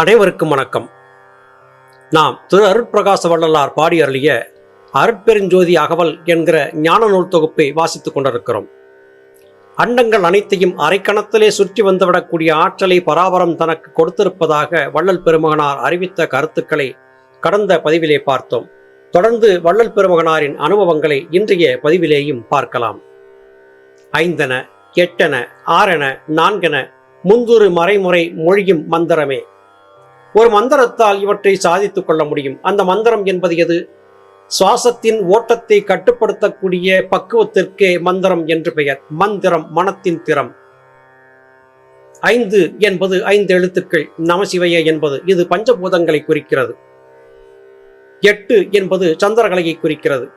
அனைவருக்கும் வணக்கம். நாம் திரு அருட்பிரகாச வள்ளலார் பாடி அருளிய அருட்பெருஞ்சோதி அகவல் என்கிற ஞான நூல் தொகுப்பை வாசித்துக் கொண்டிருக்கிறோம். அண்டங்கள் அனைத்தையும் அரைக்கணத்திலே சுற்றி வந்துவிடக்கூடிய ஆற்றலை பராபரம் தனக்கு கொடுத்திருப்பதாக வள்ளல் பெருமகனார் அறிவித்த கருத்துக்களை கடந்த பதிவிலே பார்த்தோம். தொடர்ந்து வள்ளல் பெருமகனாரின் அனுபவங்களை இன்றைய பதிவிலேயும் பார்க்கலாம். ஐந்தன எட்டன ஆறென நான்கென முந்துரு மறைமுறை மொழியும் மந்திரமே. ஒரு மந்திரத்தால் இவற்றை சாதித்துக் கொள்ள முடியும். அந்த மந்திரம் என்பது எது? சுவாசத்தின் ஓட்டத்தை கட்டுப்படுத்தக்கூடிய பக்குவத்திற்கே மந்திரம் என்று பெயர். மந்திரம் மனத்தின் திறம். ஐந்து என்பது ஐந்து எழுத்துக்கள். நமசிவைய என்பது. இது பஞ்சபூதங்களை குறிக்கிறது. எட்டு என்பது சந்திரகலையை குறிக்கிறது.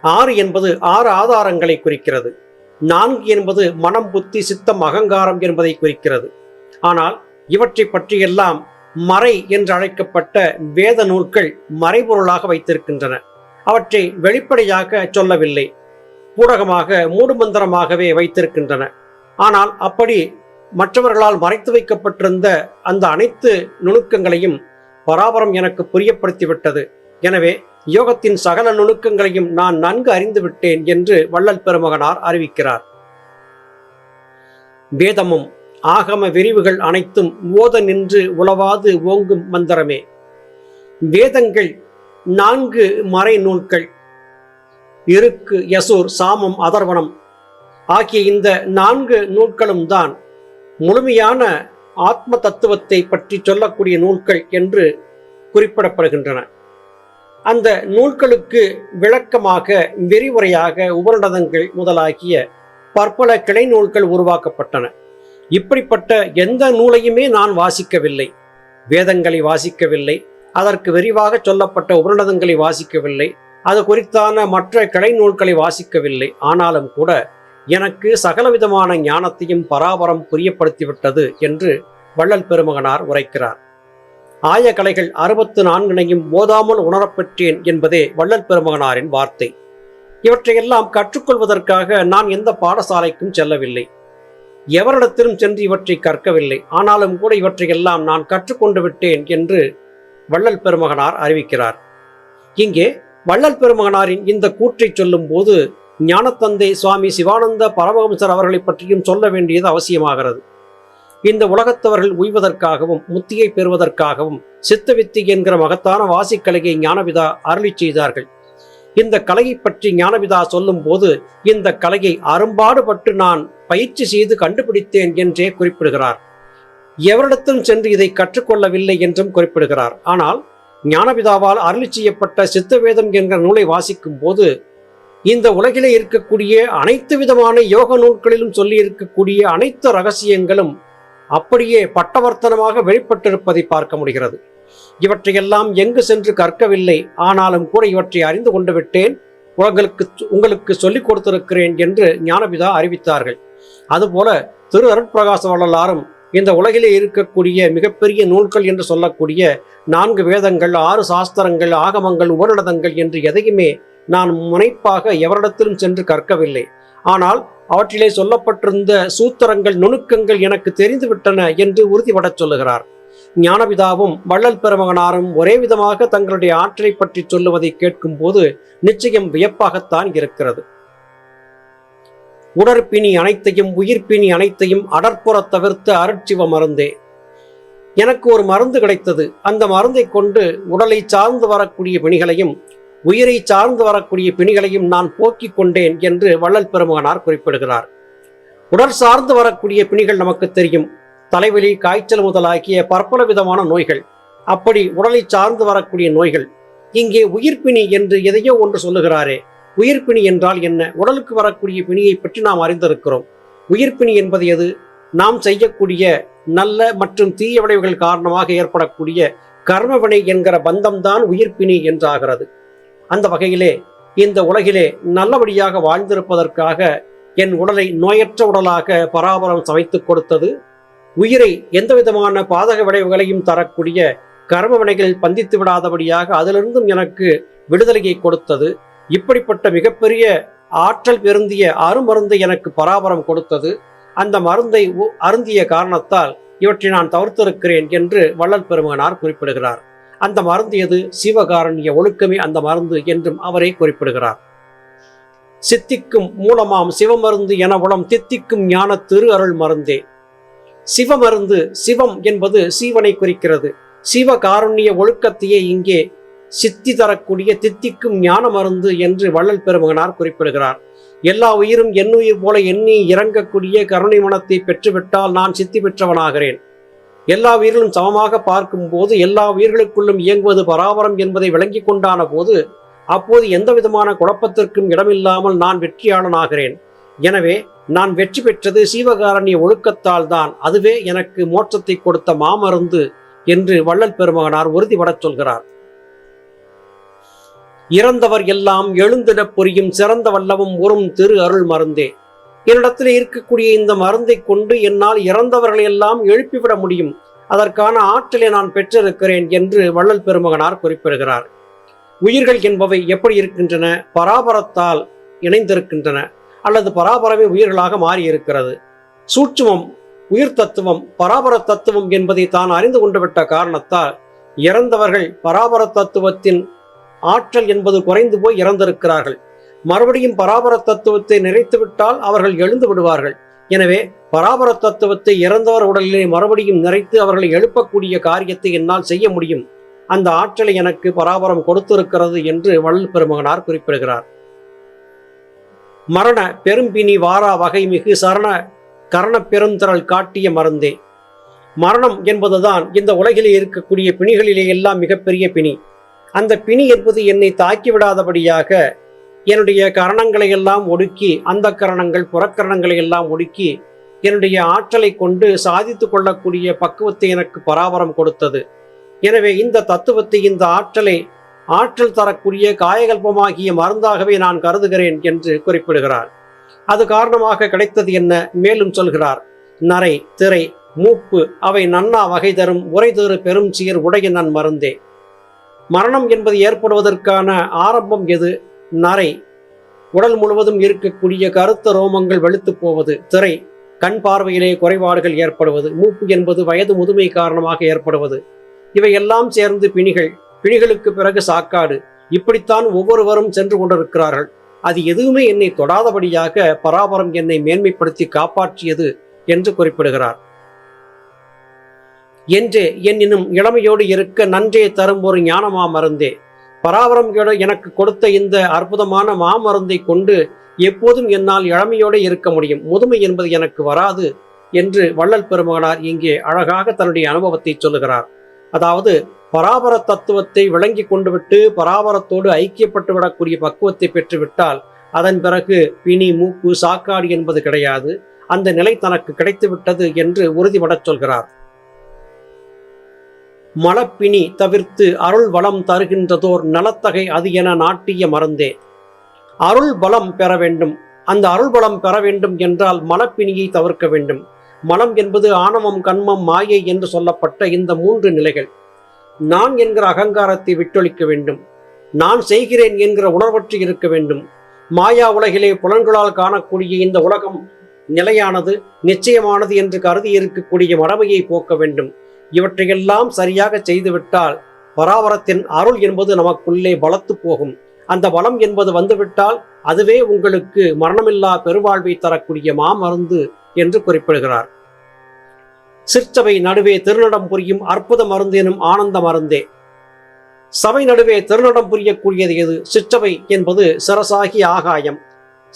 ஆறு என்பது ஆறு ஆதாரங்களை குறிக்கிறது. நான்கு என்பது மனம் புத்தி சித்தம் அகங்காரம் என்பதை குறிக்கிறது. ஆனால் இவற்றை பற்றியெல்லாம் மறை என்று அழைக்கப்பட்ட வேத நூல்கள் மறைபொருளாக வைத்திருக்கின்றன. அவற்றை வெளிப்படையாக சொல்லவில்லை. ஊடகமாக மூடுமந்திரமாகவே வைத்திருக்கின்றன. ஆனால் அப்படி மற்றவர்களால் மறைத்து வைக்கப்பட்டிருந்த அந்த அனைத்து நுணுக்கங்களையும் பராபரம் எனக்கு புரியப்படுத்திவிட்டது. எனவே யோகத்தின் சகல நுணுக்கங்களையும் நான் நன்கு அறிந்துவிட்டேன் என்று வள்ளல் பெருமகனார் அறிவிக்கிறார். வேதமும் ஆகம விரிவுகள் அனைத்தும் ஓத நின்று உளவாது ஓங்கும் மந்திரமே. வேதங்கள் நான்கு மறை நூல்கள். இருக்கு யசூர் சாமம் அதர்வனம் ஆகிய இந்த நான்கு நூல்களும் தான் முழுமையான ஆத்ம தத்துவத்தை பற்றி சொல்லக்கூடிய நூல்கள் என்று குறிப்பிடப்படுகின்றன. அந்த நூல்களுக்கு விளக்கமாக விரிவுரையாக உபநிடதங்கள் முதலாகிய பற்பல கிளை நூல்கள் உருவாக்கப்பட்டன. இப்படிப்பட்ட எந்த நூலையுமே நான் வாசிக்கவில்லை. வேதங்களை வாசிக்கவில்லை. அதற்கு விரிவாக சொல்லப்பட்ட உபநிடதங்களை வாசிக்கவில்லை. அது குறித்தான மற்ற கிளை நூல்களை வாசிக்கவில்லை. ஆனாலும் கூட எனக்கு சகலவிதமான ஞானத்தையும் பராபரம் புரியப்படுத்திவிட்டது என்று வள்ளல் பெருமகனார் உரைக்கிறார். ஆய கலைகள் அறுபத்து நான்கினையும் ஓதாமல் உணரப்பெற்றேன் என்பதே வள்ளல் பெருமகனாரின் வார்த்தை. இவற்றையெல்லாம் கற்றுக்கொள்வதற்காக நான் எந்த பாடசாலைக்கும் செல்லவில்லை. எவரிடத்திலும் சென்று இவற்றை கற்கவில்லை. ஆனாலும் கூட இவற்றையெல்லாம் நான் கற்றுக்கொண்டு விட்டேன் என்று வள்ளல் பெருமகனார் அறிவிக்கிறார். இங்கே வள்ளல் பெருமகனாரின் இந்த கூற்றை சொல்லும் போது ஞானத்தந்தை சுவாமி சிவானந்த பரமஹம்சர் அவர்களை பற்றியும் சொல்ல வேண்டியது அவசியமாகிறது. இந்த உலகத்தவர்கள் உய்வதற்காகவும் முத்தியை பெறுவதற்காகவும் சித்தவித்தி என்கிற மகத்தான வாசிக்கலையை ஞானபிதா அருளி செய்தார்கள். இந்த கலையை பற்றி ஞானபிதா சொல்லும் போது இந்த கலையை அரும்பாடுபட்டு நான் பயிற்சி செய்து கண்டுபிடித்தேன் என்றே குறிப்பிடுகிறார். எவரிடத்தும் சென்று இதை கற்றுக்கொள்ளவில்லை என்றும் குறிப்பிடுகிறார். ஆனால் ஞானபிதாவால் அருளி செய்யப்பட்ட சித்தவேதம் என்ற நூலை வாசிக்கும் போது இந்த உலகிலே இருக்கக்கூடிய அனைத்து விதமான யோக நூல்களிலும் சொல்லி இருக்கக்கூடிய அனைத்து ரகசியங்களும் அப்படியே பட்டவர்த்தனமாக வெளிப்பட்டிருப்பதை பார்க்க முடிகிறது. இவற்றையெல்லாம் எங்கு சென்று கற்கவில்லை ஆனாலும் கூட இவற்றை அறிந்து கொண்டு விட்டேன் உங்களுக்கு உங்களுக்கு சொல்லிக் கொடுத்திருக்கிறேன் என்று ஞானபிதா அறிவித்தார்கள். அதுபோல திரு அருட்பிரகாச வள்ளலாரும் இந்த உலகிலே இருக்கக்கூடிய மிகப்பெரிய நூல்கள் என்று சொல்லக்கூடிய நான்கு வேதங்கள் ஆறு சாஸ்திரங்கள் ஆகமங்கள் உபநிடதங்கள் என்று எதையுமே நான் முனைப்பாக எவரிடத்திலும் சென்று கற்கவில்லை. ஆனால் அவற்றிலே சொல்லப்பட்டிருந்த சூத்திரங்கள் நுணுக்கங்கள் எனக்கு தெரிந்துவிட்டன என்று உறுதிபடச் சொல்லுகிறார். ஞானபிதாவும் வள்ளல் பெருமகனாரும் ஒரே விதமாக தங்களுடைய ஆற்றலை பற்றி சொல்லுவதை கேட்கும்போது நிச்சயம் வியப்பாகத்தான் இருக்கிறது. உடற்பிணி அனைத்தையும் உயிர்ப்பிணி அனைத்தையும் அடற்புற தவிர்த்து அருட்சிவ மருந்தே. எனக்கு ஒரு மருந்து கிடைத்தது. அந்த மருந்தை கொண்டு உடலை சார்ந்து வரக்கூடிய பிணிகளையும் உயிரை சார்ந்து வரக்கூடிய பிணிகளையும் நான் போக்கிக் கொண்டேன் என்று வள்ளல் பெருமகனார் குறிப்பிடுகிறார். உடல் சார்ந்து வரக்கூடிய பிணிகள் நமக்கு தெரியும். தலைவலி காய்ச்சல் முதலாகிய பற்பல விதமான நோய்கள். அப்படி உடலை சார்ந்து வரக்கூடிய நோய்கள். இங்கே உயிர்ப்பிணி என்று எதையோ ஒன்று சொல்லுகிறாரே. உயிர்ப்பிணி என்றால் என்ன? உடலுக்கு வரக்கூடிய பிணியை பற்றி நாம் அறிந்திருக்கிறோம். உயிர்ப்பிணி என்பது எது? நாம் செய்யக்கூடிய நல்ல மற்றும் தீய விளைவுகள் காரணமாக ஏற்படக்கூடிய கர்மவினை என்கிற பந்தம்தான் உயிர்ப்பிணி என்றாகிறது. அந்த வகையிலே இந்த உலகிலே நல்லபடியாக வாழ்ந்திருப்பதற்காக என் உடலை நோயற்ற உடலாக பராபரம் சமைத்துக் கொடுத்தது. உயிரை எந்த விதமான பாதக விளைவுகளையும் தரக்கூடிய கர்ம வினைகளில் பந்தித்து விடாதபடியாக அதிலிருந்தும் எனக்கு விடுதலையை கொடுத்தது. இப்படிப்பட்ட மிகப்பெரிய ஆற்றல் பெருந்திய அருமருந்தை எனக்கு பராபரம் கொடுத்தது. அந்த மருந்தை உ- அருந்திய காரணத்தால் இவற்றை நான் தவிர்த்திருக்கிறேன் என்று வள்ளல் பெருமகனார் குறிப்பிடுகிறார். அந்த மருந்து எது? சிவகாரண்ய ஒழுக்கமே அந்த மருந்து என்றும் அவரே குறிப்பிடுகிறார். சித்திக்கும் மூலமாம் சிவமருந்து என உளம் தித்திக்கும் ஞான திரு அருள் மருந்தே. சிவமருந்து சிவம் என்பது சீவனை குறிக்கிறது. சிவகாருண்ய ஒழுக்கத்தையே இங்கே சித்தி தரக்கூடிய தித்திக்கும் ஞான மருந்து என்று வள்ளல் பெருமகனார் குறிப்பிடுகிறார். எல்லா உயிரும் என்னுயிர் போல எண்ணி இறங்கக்கூடிய கருணை மனத்தை பெற்றுவிட்டால் நான் சித்தி பெற்றவனாகிறேன். எல்லா உயிர்களும் சமமாக பார்க்கும்போது எல்லா உயிர்களுக்குள்ளும் இயங்குவது பராபரம் என்பதை விளங்கி கொண்டான போது அப்போது எந்த விதமான குழப்பத்திற்கும் இடமில்லாமல் நான் வெற்றியாளனாகிறேன். எனவே நான் வெற்றி பெற்றது சீவகாரண்ய ஒழுக்கத்தால் தான். அதுவே எனக்கு மோட்சத்தை கொடுத்த மாமருந்து என்று வள்ளல் பெருமகனார் உறுதிபடச் சொல்கிறார். இறந்தவர் எல்லாம் எழுந்திடப் புரியும் சிறந்த வல்லவும் உறும் திரு அருள் மருந்தே. என்னிடத்தில் இருக்கக்கூடிய இந்த மருந்தை கொண்டு என்னால் இறந்தவர்களை எல்லாம் எழுப்பிவிட முடியும். அதற்கான ஆற்றலை நான் பெற்றிருக்கிறேன் என்று வள்ளல் பெருமகனார் குறிப்பிடுகிறார். உயிர்கள் என்பவை எப்படி இருக்கின்றன? பராபரத்தால் இணைந்திருக்கின்றன அல்லது பராபரமே உயிர்களாக மாறி இருக்கிறது சூட்சுமம் உயிர் தத்துவம் பராபர தத்துவம் என்பதை தான் அறிந்து கொண்டுவிட்ட காரணத்தால் இறந்தவர்கள் பராபர தத்துவத்தின் ஆற்றல் என்பது குறைந்து போய் இறந்திருக்கிறார்கள். மறுபடியும் பராபர தத்துவத்தை நிறைத்துவிட்டால் அவர்கள் எழுந்து விடுவார்கள். எனவே பராபர தத்துவத்தை இறந்தவர் உடலிலே மறுபடியும் நிறைத்து அவர்களை எழுப்பக்கூடிய காரியத்தை என்னால் செய்ய முடியும். அந்த ஆற்றலை எனக்கு பராபரம் கொடுத்திருக்கிறது என்று வள்ளல் பெருமகனார் குறிப்பிடுகிறார். மரண பெரும்பினி வாரா வகை மிகு சரண கரண பெருந்திரள் காட்டிய மருந்தே. மரணம் என்பதுதான் இந்த உலகிலே இருக்கக்கூடிய பிணிகளிலே எல்லாம் மிகப்பெரிய பிணி. அந்த பிணி என்பது என்னை தாக்கிவிடாதபடியாக என்னுடைய கரணங்களை எல்லாம் ஒடுக்கி அந்த கரணங்கள் புறக்கரணங்களை எல்லாம் ஒடுக்கி என்னுடைய ஆற்றலை கொண்டு சாதித்து கொள்ளக்கூடிய பக்குவத்தை எனக்கு பராபரம் கொடுத்தது. எனவே இந்த தத்துவத்தை இந்த ஆற்றலை ஆற்றல் தரக்கூடிய காயகல்பமாகிய மருந்தாகவே நான் கருதுகிறேன் என்று குறிப்பிடுகிறார். அது காரணமாக கிடைத்தது என்ன? மேலும் சொல்கிறார். நரை திரை மூப்பு அவை நன்னா வகை தரும் உரை தரு பெரும் சீர் உடைய நன் மருந்தே. மரணம் என்பது ஏற்படுவதற்கான ஆரம்பம் எது? நரை. உடல் முழுவதும் இருக்கக்கூடிய கருத்த ரோமங்கள் வெளுத்து போவது. திரை. கண் பார்வையிலே குறைபாடுகள் ஏற்படுவது. மூப்பு என்பது வயது முதுமை காரணமாக ஏற்படுவது. இவையெல்லாம் சேர்ந்து பிணிகள். பிணிகளுக்கு பிறகு சாக்காடு. இப்படித்தான் ஒவ்வொருவரும் சென்று கொண்டிருக்கிறார்கள். அது எதுவுமே என்னை தொடாதபடியாக பராபரம் என்னை மேன்மைப்படுத்தி காப்பாற்றியது என்று குறிப்பிடுகிறார். என்று என்னினும் இளமையோடு இருக்க நன்றே தரும் ஒரு ஞானமா மருந்தே. பராபரம் எனக்கு கொடுத்த இந்த அற்புதமான மாமருந்தை கொண்டு எப்போதும் என்னால் இளமையோடு இருக்க முடியும். முதுமை என்பது எனக்கு வராது என்று வள்ளல் பெருமகனார் இங்கே அழகாக தன்னுடைய அனுபவத்தை சொல்லுகிறார். அதாவது பராபர தத்துவத்தை விளங்கி கொண்டு விட்டு பராபரத்தோடு ஐக்கியப்பட்டு விடக்கூடிய பக்குவத்தை பெற்றுவிட்டால் அதன் பிறகு பிணி மூப்பு சாக்காடு என்பது கிடையாது. அந்த நிலை தனக்கு கிடைத்து விட்டது என்று உறுதிபடச் சொல்கிறார். மலப்பிணி தவிர்த்து அருள் வளம் தருகின்றதோர் நலத்தகை அது என நாட்டிய மறந்தே. அருள் பலம் பெற வேண்டும். அந்த அருள் பலம் பெற வேண்டும் என்றால் மலப்பிணியை தவிர்க்க வேண்டும். மலம் என்பது ஆணவம் கண்மம் மாயை என்று சொல்லப்பட்ட இந்த மூன்று நிலைகள். நான் என்கிற அகங்காரத்தை விட்டொழிக்க வேண்டும். நான் செய்கிறேன் என்கிற உணர்வற்று இருக்க வேண்டும். மாயா உலகிலே புலன்களால் காணக்கூடிய இந்த உலகம் நிலையானது நிச்சயமானது என்று கருதி இருக்கக்கூடிய மடமையை போக்க வேண்டும். இவற்றையெல்லாம் சரியாக செய்துவிட்டால் பராவரத்தின் அருள் என்பது நமக்குள்ளே பலத்து போகும். அந்த பலம் என்பது வந்துவிட்டால் அதுவே உங்களுக்கு மரணமில்லா பெருவாழ்வை தரக்கூடிய மாமருந்து என்று குறிப்பிடுகிறார். சிற்சபை நடுவே திருநடம் புரியும் அற்புத மருந்து எனும் ஆனந்த மருந்தே. சபை நடுவே திருநடம் புரியக்கூடியது எது? சிற்றவை என்பது சிரசாகி ஆகாயம்.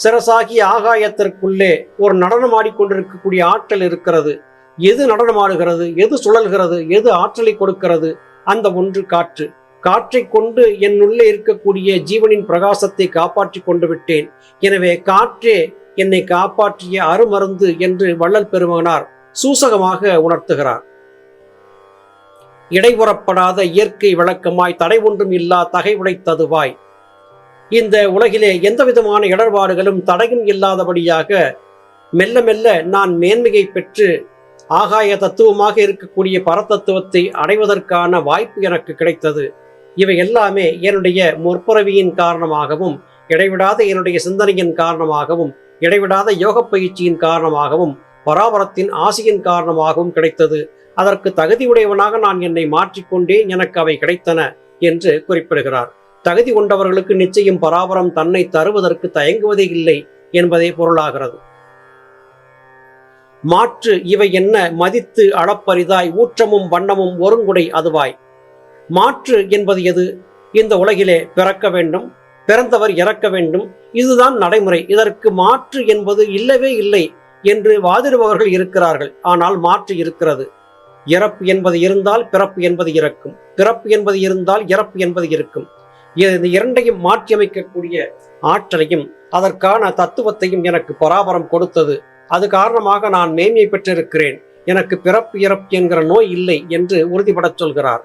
சிரசாகி ஆகாயத்திற்குள்ளே ஒரு நடனம் ஆடிக்கொண்டிருக்கக்கூடிய ஆற்றல் இருக்கிறது. எது நடனமாடுகிறது எது சுழல்கிறது எது ஆற்றலை கொடுக்கிறது அந்த ஒன்று காற்று. காற்றை கொண்டு என்னுள்ளே இருக்கக்கூடிய ஜீவனின் பிரகாசத்தை காப்பாற்றி கொண்டு விட்டேன். எனவே காற்றே என்னை காப்பாற்றிய அருமருந்து என்று வள்ளல் பெருமகனார் சூசகமாக உணர்த்துகிறார். இடைபுறப்படாத இயற்கை விளக்கமாய் தடை ஒன்றும் இல்லா தகை உடைத்ததுவாய் இந்த உலகிலே எந்த விதமான இடர்பாடுகளும் தடையும் இல்லாதபடியாக மெல்ல மெல்ல நான் மேன்மையை பெற்று ஆகாய தத்துவமாக இருக்கக்கூடிய பரதத்துவத்தை அடைவதற்கான வாய்ப்பு எனக்கு கிடைத்தது. இவை எல்லாமே என்னுடைய முற்புறவியின் காரணமாகவும் இடைவிடாத என்னுடைய சிந்தனையின் காரணமாகவும் இடைவிடாத யோக பயிற்சியின் காரணமாகவும் பராபரத்தின் ஆசையின் காரணமாகவும் கிடைத்தது. அதற்கு தகுதியுடையவனாக நான் என்னை மாற்றிக்கொண்டேன் எனக்கு அவை கிடைத்தன என்று குறிப்பிடுகிறார். தகுதி கொண்டவர்களுக்கு நிச்சயம் பராபரம் தன்னை தருவதற்கு தயங்குவதே இல்லை என்பதே பொருளாகிறது. மாற்று இவை என்ன மதித்து அளப்பரிதாய் ஊற்றமும் வண்ணமும் ஒருங்குடை அதுவாய். மாற்று என்பது எது? இந்த உலகிலே பிறக்க வேண்டும் பிறந்தவர் இறக்க வேண்டும். இதுதான் நடைமுறை. இதற்கு மாற்று என்பது இல்லவே இல்லை என்று வாதிடுபவர்கள் இருக்கிறார்கள். ஆனால் மாற்று இருக்கிறது. இறப்பு என்பது இருந்தால் பிறப்பு என்பது இறக்கும். பிறப்பு என்பது இருந்தால் இறப்பு என்பது இருக்கும். இந்த இரண்டையும் மாற்றியமைக்கக்கூடிய ஆற்றலையும் அதற்கான தத்துவத்தையும் எனக்கு பராபரம் கொடுத்தது. அது காரணமாக நான் மேன்மை பெற்றிருக்கிறேன். எனக்கு பிறப்பு இறப்பு என்கிற நோய் இல்லை என்று உறுதிபடச் சொல்கிறார்.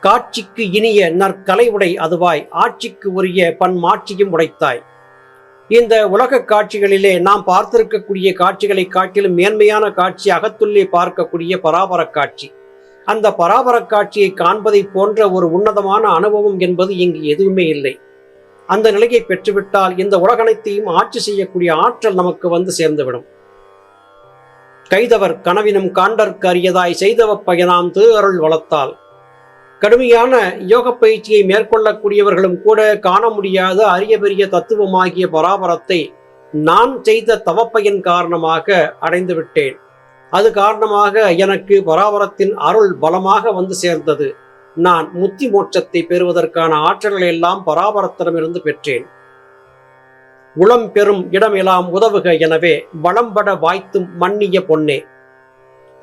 காட்சிக்கு இனிய நற்கலை உடை அதுவாய் ஆட்சிக்கு உரிய பன்மாட்சியும் உடைத்தாய். இந்த உலக காட்சிகளிலே நாம் பார்த்திருக்கக்கூடிய காட்சிகளை காட்டிலும் மேன்மையான காட்சி அகத்துள்ளே பார்க்கக்கூடிய பராபர காட்சி. அந்த பராபர காட்சியை காண்பதை போன்ற ஒரு உன்னதமான அனுபவம் என்பது இங்கு எதுவுமே இல்லை. அந்த நிலையை பெற்றுவிட்டால் இந்த உலகனைத்தையும் ஆட்சி செய்யக்கூடிய ஆற்றல் நமக்கு வந்து சேர்ந்துவிடும். கைதவர் கனவினும் காண்டற்கு அரியதாய் செய்தவ பயனாம் திரு அருள் வளர்த்தால். கடுமையான யோக பயிற்சியை மேற்கொள்ளக்கூடியவர்களும் கூட காண முடியாத அரிய பெரிய தத்துவமாகிய பராபரத்தை நான் செய்த தவப்பயன் காரணமாக அடைந்து விட்டேன் அது காரணமாக எனக்கு பராபரத்தின் அருள் பலமாக வந்து சேர்ந்தது. நான் முத்தி மோட்சத்தை பெறுவதற்கான ஆற்றல்களை எல்லாம் பராபரத்திடமிருந்து பெற்றேன். உளம் பெறும் இடம் எல்லாம் உதவுக எனவே வளம்பட வாய்த்தும் மன்னிய பொன்னே.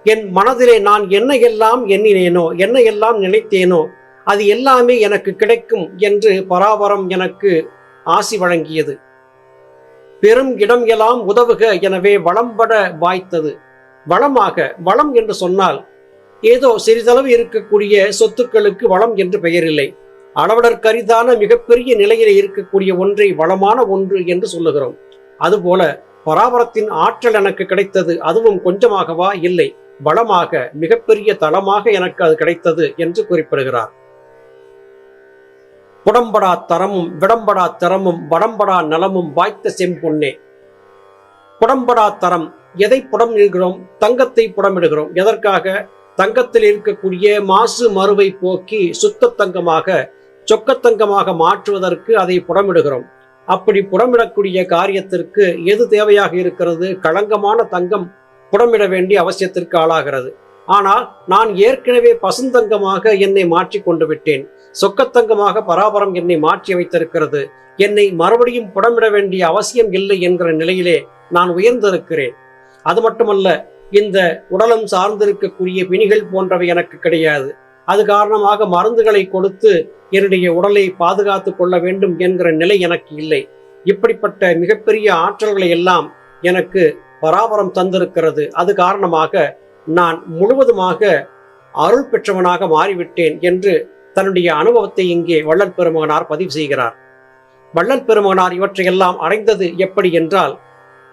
என் மனதிலே நான் என்ன எல்லாம் எண்ணினேனோ என்ன எல்லாம் நினைத்தேனோ அது எல்லாமே எனக்கு கிடைக்கும் என்று பராபரம் எனக்கு ஆசி வழங்கியது. பெரும் இடம் எல்லாம் உதவுக எனவே வளம்பட வாய்த்தது. வளமாக வளம் என்று சொன்னால் ஏதோ சிறிதளவு இருக்கக்கூடிய சொத்துக்களுக்கு வளம் என்று பெயரில்லை. அளவடற்கரிதான மிகப்பெரிய நிலையில இருக்கக்கூடிய ஒன்றை வளமான ஒன்று என்று சொல்லுகிறோம். அதுபோல பராபரத்தின் ஆற்றல் எனக்கு கிடைத்தது அதுவும் கொஞ்சமாகவா? இல்லை. வளமாக மிகப்பெரிய தளமாக எனக்கு அது கிடைத்தது என்று குறிப்பிடுகிறார். புடம்படா தரமும் விடம்படா தரமும் வடம்படா நலமும் வாய்த்த செம்பொன்னே புடம்படா தரம் எதை புடம் இடுகிறோம் தங்கத்தை புடமிடுகிறோம். எதற்காக? தங்கத்தில் இருக்கக்கூடிய மாசு மறுவை போக்கி சுத்த தங்கமாக சொக்கத்தங்கமாக மாற்றுவதற்கு அதை புடமிடுகிறோம் அப்படி புடமிடக்கூடிய காரியத்திற்கு எது தேவையாக இருக்கிறது? களங்கமான தங்கம் புடமிட வேண்டிய அவசியத்திற்கு ஆளாகிறது. ஆனால் நான் ஏற்கனவே பசுந்தங்கமாக என்னை மாற்றி கொண்டு விட்டேன். சொக்கத்தங்கமாக பராபரம் என்னை மாற்றி வைத்திருக்கிறது. என்னை மறுபடியும் புடமிட வேண்டிய அவசியம் இல்லை என்கிற நிலையிலே நான் உயர்ந்திருக்கிறேன். அது மட்டுமல்ல இந்த உடலம் சார்ந்திருக்கக்கூடிய பிணிகள் போன்றவை எனக்கு கிடையாது. அது காரணமாக மருந்துகளை கொடுத்து என்னுடைய உடலை பாதுகாத்து கொள்ள வேண்டும் என்கிற நிலை எனக்கு இல்லை. இப்படிப்பட்ட மிகப்பெரிய ஆற்றல்களை எல்லாம் எனக்கு பராபரம் தந்திருக்கிறது. அது காரணமாக நான் முழுவதுமாக அருள் பெற்றவனாக மாறிவிட்டேன் என்று தன்னுடைய அனுபவத்தை இங்கே வள்ளல் பெருமகனார் பதிவு செய்கிறார். வள்ளல் பெருமகனார் இவற்றையெல்லாம் அடைந்தது எப்படி என்றால்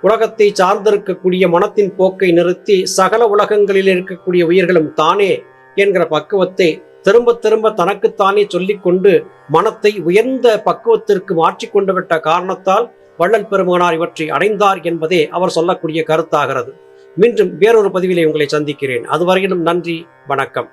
உலகத்தை சார்ந்திருக்கக்கூடிய மனத்தின் போக்கை நிறுத்தி சகல உலகங்களில் இருக்கக்கூடிய உயிர்களும் தானே என்கிற பக்குவத்தை திரும்ப திரும்ப தனக்குத்தானே சொல்லிக்கொண்டு மனத்தை உயர்ந்த பக்குவத்திற்கு மாற்றிக்கொண்டு விட்ட காரணத்தால் வள்ளல் பெருமகனார் இவற்றை அடைந்தார் என்பதே அவர் சொல்லக்கூடிய கருத்தாகிறது. மீண்டும் வேறொரு பதிவிலே உங்களை சந்திக்கிறேன். அதுவரையிலும் நன்றி வணக்கம்.